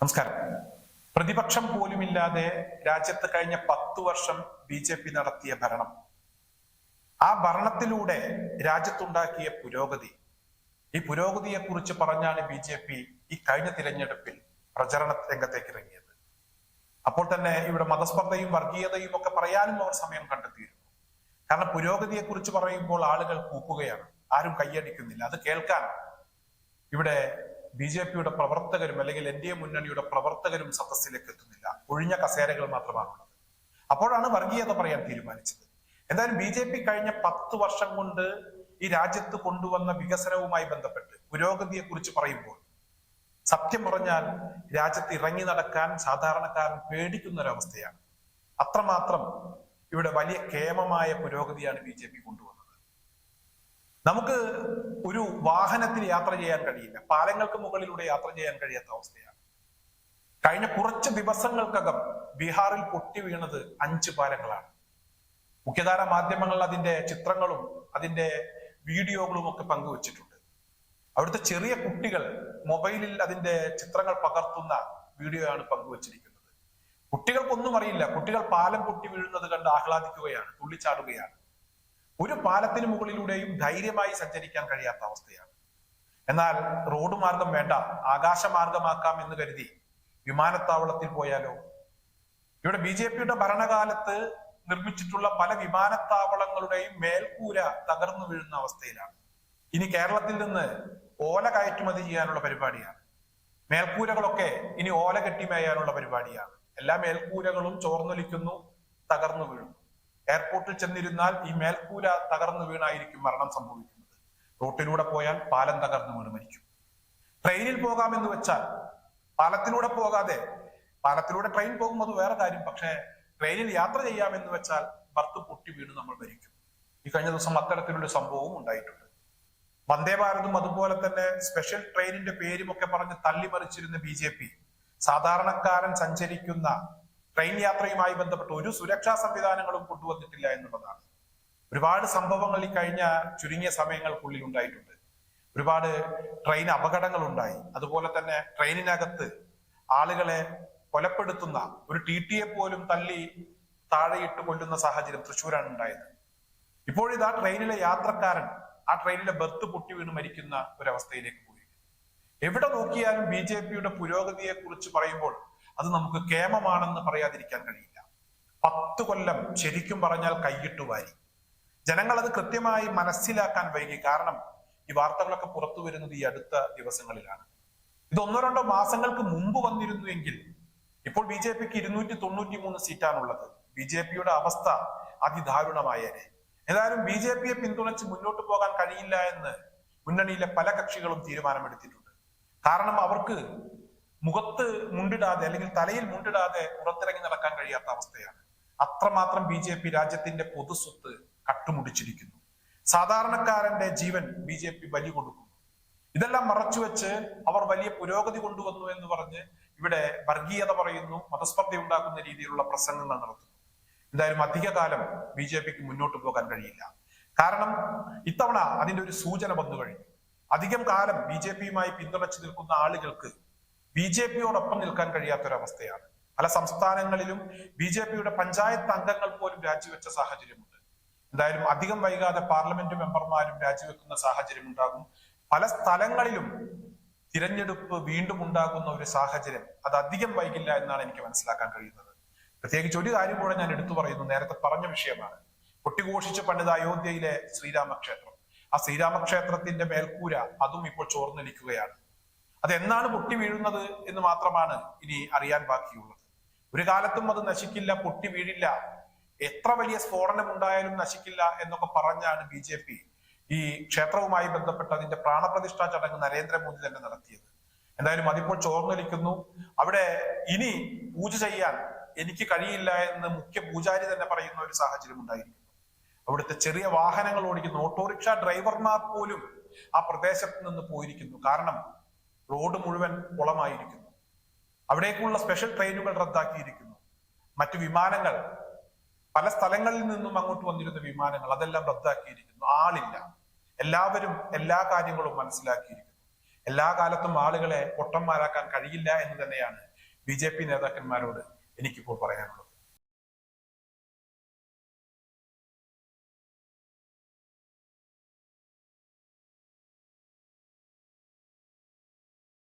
നമസ്കാരം. പ്രതിപക്ഷം പോലുമില്ലാതെ രാജ്യത്ത് കഴിഞ്ഞ പത്തു വർഷം ബി ജെ പി നടത്തിയ ഭരണം. ആ ഭരണത്തിലൂടെ രാജ്യത്തുണ്ടാക്കിയ പുരോഗതി. ഈ പുരോഗതിയെ കുറിച്ച് പറഞ്ഞാണ് ബി ജെ പി ഈ കഴിഞ്ഞ തിരഞ്ഞെടുപ്പിൽ പ്രചരണ രംഗത്തേക്ക് ഇറങ്ങിയത്. അപ്പോൾ തന്നെ ഇവിടെ മതസ്പർദ്ധയും വർഗീയതയും ഒക്കെ പറയാനും അവർ സമയം കണ്ടെത്തിയിരുന്നു. കാരണം പുരോഗതിയെ കുറിച്ച് പറയുമ്പോൾ ആളുകൾ കൂക്കുകയാണ്. ആരും കൈയടിക്കുന്നില്ല. അത് കേൾക്കാൻ ഇവിടെ ബി ജെ പിയുടെ പ്രവർത്തകരും അല്ലെങ്കിൽ എൻ ഡി എ മുന്നണിയുടെ പ്രവർത്തകരും സദസ്സിലേക്ക് എത്തുന്നില്ല. ഒഴിഞ്ഞ കസേരകൾ മാത്രമാണ് അപ്പോഴാണ് വർഗീയത പറയാൻ തീരുമാനിച്ചത്. എന്തായാലും ബി ജെ പി കഴിഞ്ഞ പത്ത് വർഷം കൊണ്ട് ഈ രാജ്യത്ത് കൊണ്ടുവന്ന വികസനവുമായി ബന്ധപ്പെട്ട് പുരോഗതിയെ കുറിച്ച് പറയുമ്പോൾ സത്യം പറഞ്ഞാൽ രാജ്യത്ത് ഇറങ്ങി നടക്കാൻ സാധാരണക്കാരൻ പേടിക്കുന്ന ഒരവസ്ഥയാണ് അത്രമാത്രം ഇവിടെ വലിയ കേമമായ പുരോഗതിയാണ് ബി ജെ പി കൊണ്ടുവന്നത്. നമുക്ക് ഒരു വാഹനത്തിൽ യാത്ര ചെയ്യാൻ കഴിയില്ല. പാലങ്ങൾക്ക് മുകളിലൂടെ യാത്ര ചെയ്യാൻ കഴിയാത്ത അവസ്ഥയാണ്. കഴിഞ്ഞ കുറച്ച് ദിവസങ്ങൾക്കകം ബീഹാറിൽ പൊട്ടി വീണത് അഞ്ച് പാലങ്ങളാണ്. മുഖ്യധാര മാധ്യമങ്ങൾ അതിന്റെ ചിത്രങ്ങളും അതിന്റെ വീഡിയോകളും ഒക്കെ പങ്കുവച്ചിട്ടുണ്ട്. അവിടുത്തെ ചെറിയ കുട്ടികൾ മൊബൈലിൽ അതിന്റെ ചിത്രങ്ങൾ പകർത്തുന്ന വീഡിയോ ആണ് പങ്കുവച്ചിരിക്കുന്നത്. കുട്ടികൾക്കൊന്നും അറിയില്ല. കുട്ടികൾ പാലം പൊട്ടി വീഴുന്നത് കണ്ട് ആഹ്ലാദിക്കുകയാണ് തുള്ളിച്ചാടുകയാണ്. ഒരു പാലത്തിന് മുകളിലൂടെയും ധൈര്യമായി സഞ്ചരിക്കാൻ കഴിയാത്ത അവസ്ഥയാണ്. എന്നാൽ റോഡ് മാർഗം വേണ്ട ആകാശമാർഗമാക്കാം എന്ന് കരുതി വിമാനത്താവളത്തിൽ പോയാലോ? ഇവിടെ ബി ജെ പിയുടെ ഭരണകാലത്ത് നിർമ്മിച്ചിട്ടുള്ള പല വിമാനത്താവളങ്ങളുടെയും മേൽക്കൂര തകർന്നു വീഴുന്ന അവസ്ഥയിലാണ്. ഇനി കേരളത്തിൽ നിന്ന് ഓല കയറ്റുമതി ചെയ്യാനുള്ള പരിപാടിയാണ്. മേൽക്കൂരകളൊക്കെ ഇനി ഓല കെട്ടിമേയാനുള്ള പരിപാടിയാണ്. എല്ലാ മേൽക്കൂരകളും ചോർന്നൊലിക്കുന്നു തകർന്നു വീഴുന്നു. എയർപോർട്ടിൽ ചെന്നിരുന്നാൽ ഈ മേൽക്കൂല തകർന്നു വീണായിരിക്കും മരണം സംഭവിക്കുന്നത്. റോട്ടിലൂടെ പോയാൽ പാലം തകർന്നു വീണ് മരിക്കും ട്രെയിനിൽ പോകാമെന്ന് വെച്ചാൽ പാലത്തിലൂടെ പോകാതെ പാലത്തിലൂടെ ട്രെയിൻ പോകുന്നത് വേറെ കാര്യം പക്ഷേ ട്രെയിനിൽ യാത്ര ചെയ്യാമെന്ന് വെച്ചാൽ ബർത്ത് പൊട്ടി വീണ് നമ്മൾ മരിക്കും. ഈ കഴിഞ്ഞ ദിവസം അത്തരത്തിലൊരു സംഭവവും ഉണ്ടായിട്ടുണ്ട്. വന്ദേ ഭാരതും അതുപോലെ തന്നെ സ്പെഷ്യൽ ട്രെയിനിന്റെ പേരുമൊക്കെ പറഞ്ഞ് തള്ളിമറിച്ചിരുന്ന ബി ജെ പി സാധാരണക്കാരൻ സഞ്ചരിക്കുന്ന ട്രെയിൻ യാത്രയുമായി ബന്ധപ്പെട്ട് ഒരു സുരക്ഷാ സംവിധാനങ്ങളും കൊണ്ടുവന്നിട്ടില്ല എന്നുള്ളതാണ്. ഒരുപാട് സംഭവങ്ങൾ ഈ കഴിഞ്ഞ ചുരുങ്ങിയ സമയങ്ങൾക്കുള്ളിൽ ഉണ്ടായിട്ടുണ്ട്. ഒരുപാട് ട്രെയിൻ അപകടങ്ങൾ ഉണ്ടായി അതുപോലെ തന്നെ ട്രെയിനിനകത്ത് ആളുകളെ കൊലപ്പെടുത്തുന്ന ഒരു ടി ടിയെ പോലും തള്ളി താഴെയിട്ട് കൊല്ലുന്ന സാഹചര്യം തൃശ്ശൂരാണ് ഉണ്ടായത്. ഇപ്പോഴിത് ആ ട്രെയിനിലെ യാത്രക്കാരൻ ആ ട്രെയിനിലെ ബർത്ത് പൊട്ടി വീണ് മരിക്കുന്ന ഒരവസ്ഥയിലേക്ക് പോയി. എവിടെ നോക്കിയാലും ബി ജെ പിയുടെ പുരോഗതിയെ കുറിച്ച് പറയുമ്പോൾ അത് നമുക്ക് കേമമാണെന്ന് പറയാതിരിക്കാൻ കഴിയില്ല. പത്ത് കൊല്ലം ശരിക്കും പറഞ്ഞാൽ കൈയിട്ടു വാരി. ജനങ്ങൾ അത് കൃത്യമായി മനസ്സിലാക്കാൻ വൈകി. കാരണം ഈ വാർത്തകളൊക്കെ പുറത്തു വരുന്നത് ഈ അടുത്ത ദിവസങ്ങളിലാണ്. ഇത് ഒന്നോ രണ്ടോ മാസങ്ങൾക്ക് മുമ്പ് വന്നിരുന്നുവെങ്കിൽ ഇപ്പോൾ ബി ജെ പിക്ക് ഇരുന്നൂറ്റി തൊണ്ണൂറ്റി മൂന്ന് സീറ്റാണുള്ളത്. ബി ജെ പിയുടെ അവസ്ഥ അതിദാരുണമായേനെ. ഏതായാലും ബി ജെ പിയെ പിന്തുണച്ച് മുന്നോട്ട് പോകാൻ കഴിയില്ല എന്ന് മുന്നണിയിലെ പല കക്ഷികളും തീരുമാനമെടുത്തിട്ടുണ്ട്. കാരണം അവർക്ക് മുഖത്ത് മുണ്ടിടാതെ അല്ലെങ്കിൽ തലയിൽ മുണ്ടിടാതെ പുറത്തിറങ്ങി നടക്കാൻ കഴിയാത്ത അവസ്ഥയാണ്. അത്രമാത്രം ബി ജെ പി രാജ്യത്തിന്റെ പൊതുസ്വത്ത് കട്ടുമുടിച്ചിരിക്കുന്നു. സാധാരണക്കാരന്റെ ജീവൻ ബി ജെ പി ബലി കൊടുക്കുന്നു. ഇതെല്ലാം മറച്ചുവെച്ച് അവർ വലിയ പുരോഗതി കൊണ്ടുവന്നു എന്ന് പറഞ്ഞ് ഇവിടെ വർഗീയത പറയുന്നു മതസ്പർദ്ധ ഉണ്ടാക്കുന്ന രീതിയിലുള്ള പ്രസംഗങ്ങൾ നടത്തുന്നു. എന്തായാലും അധികകാലം ബി ജെ പിക്ക് മുന്നോട്ട് പോകാൻ കഴിയില്ല. കാരണം ഇത്തവണ അതിന്റെ ഒരു സൂചന വന്നു കഴിഞ്ഞു. അധികം കാലം ബി ജെ പിയുമായി പിന്തുണച്ചു നിൽക്കുന്ന ആളുകൾക്ക് ബി ജെ പിയോടൊപ്പം നിൽക്കാൻ കഴിയാത്തൊരവസ്ഥയാണ്. പല സംസ്ഥാനങ്ങളിലും ബി ജെ പിയുടെ പഞ്ചായത്ത് അംഗങ്ങൾ പോലും രാജിവെച്ച സാഹചര്യമുണ്ട്. എന്തായാലും അധികം വൈകാതെ പാർലമെന്റ് മെമ്പർമാരും രാജിവെക്കുന്ന സാഹചര്യം ഉണ്ടാകും പല സ്ഥലങ്ങളിലും തിരഞ്ഞെടുപ്പ് വീണ്ടും ഉണ്ടാകുന്ന ഒരു സാഹചര്യം അത് അധികം വൈകില്ല എന്നാണ് എനിക്ക് മനസ്സിലാക്കാൻ കഴിയുന്നത്. പ്രത്യേകിച്ച് ഒരു കാര്യം കൂടെ ഞാൻ എടുത്തു പറയുന്നു. നേരത്തെ പറഞ്ഞ വിഷയമാണ്. കൊട്ടിഘോഷിച്ച് പണിത അയോധ്യയിലെ ശ്രീരാമക്ഷേത്രം. ആ ശ്രീരാമക്ഷേത്രത്തിന്റെ മേൽക്കൂര അതും ഇപ്പോൾ ചോർന്നൊലിക്കുകയാണ്. അത് എന്നാണ് പൊട്ടി വീഴുന്നത് എന്ന് മാത്രമാണ് ഇനി അറിയാൻ ബാക്കിയുള്ളത്. ഒരു കാലത്തും അത് നശിക്കില്ല പൊട്ടി വീഴില്ല. എത്ര വലിയ സ്ഫോടനം ഉണ്ടായാലും നശിക്കില്ല എന്നൊക്കെ പറഞ്ഞാണ് ബി ജെ പി ഈ ക്ഷേത്രവുമായി ബന്ധപ്പെട്ട് അതിന്റെ പ്രാണപ്രതിഷ്ഠാ ചടങ്ങ് നരേന്ദ്രമോദി തന്നെ നടത്തിയത്. എന്തായാലും അതിപ്പോൾ ചോർന്നൊലിക്കുന്നു. അവിടെ ഇനി പൂജ ചെയ്യാൻ എനിക്ക് കഴിയില്ല എന്ന് മുഖ്യ പൂജാരി തന്നെ പറയുന്ന ഒരു സാഹചര്യം ഉണ്ടായിരിക്കുന്നു. അവിടുത്തെ ചെറിയ വാഹനങ്ങൾ ഓടിക്കുന്നു ഓട്ടോറിക്ഷ ഡ്രൈവർമാർ പോലും ആ പ്രദേശത്ത് നിന്ന് പോയിരിക്കുന്നു. കാരണം റോഡ് മുഴുവൻ കുളമായിരിക്കുന്നു. അവിടേക്കുള്ള സ്പെഷ്യൽ ട്രെയിനുകൾ റദ്ദാക്കിയിരിക്കുന്നു. മറ്റു വിമാനങ്ങൾ പല സ്ഥലങ്ങളിൽ നിന്നും അങ്ങോട്ട് വന്നിരുന്ന വിമാനങ്ങൾ അതെല്ലാം റദ്ദാക്കിയിരിക്കുന്നു. ആളില്ല. എല്ലാവരും എല്ലാ കാര്യങ്ങളും മനസ്സിലാക്കിയിരിക്കുന്നു. എല്ലാ കാലത്തും ആളുകളെ പൊട്ടന്മാരാക്കാൻ കഴിയില്ല എന്ന് തന്നെയാണ് ബി ജെ പി നേതാക്കന്മാരോട് എനിക്കിപ്പോൾ പറയാനുള്ളത്.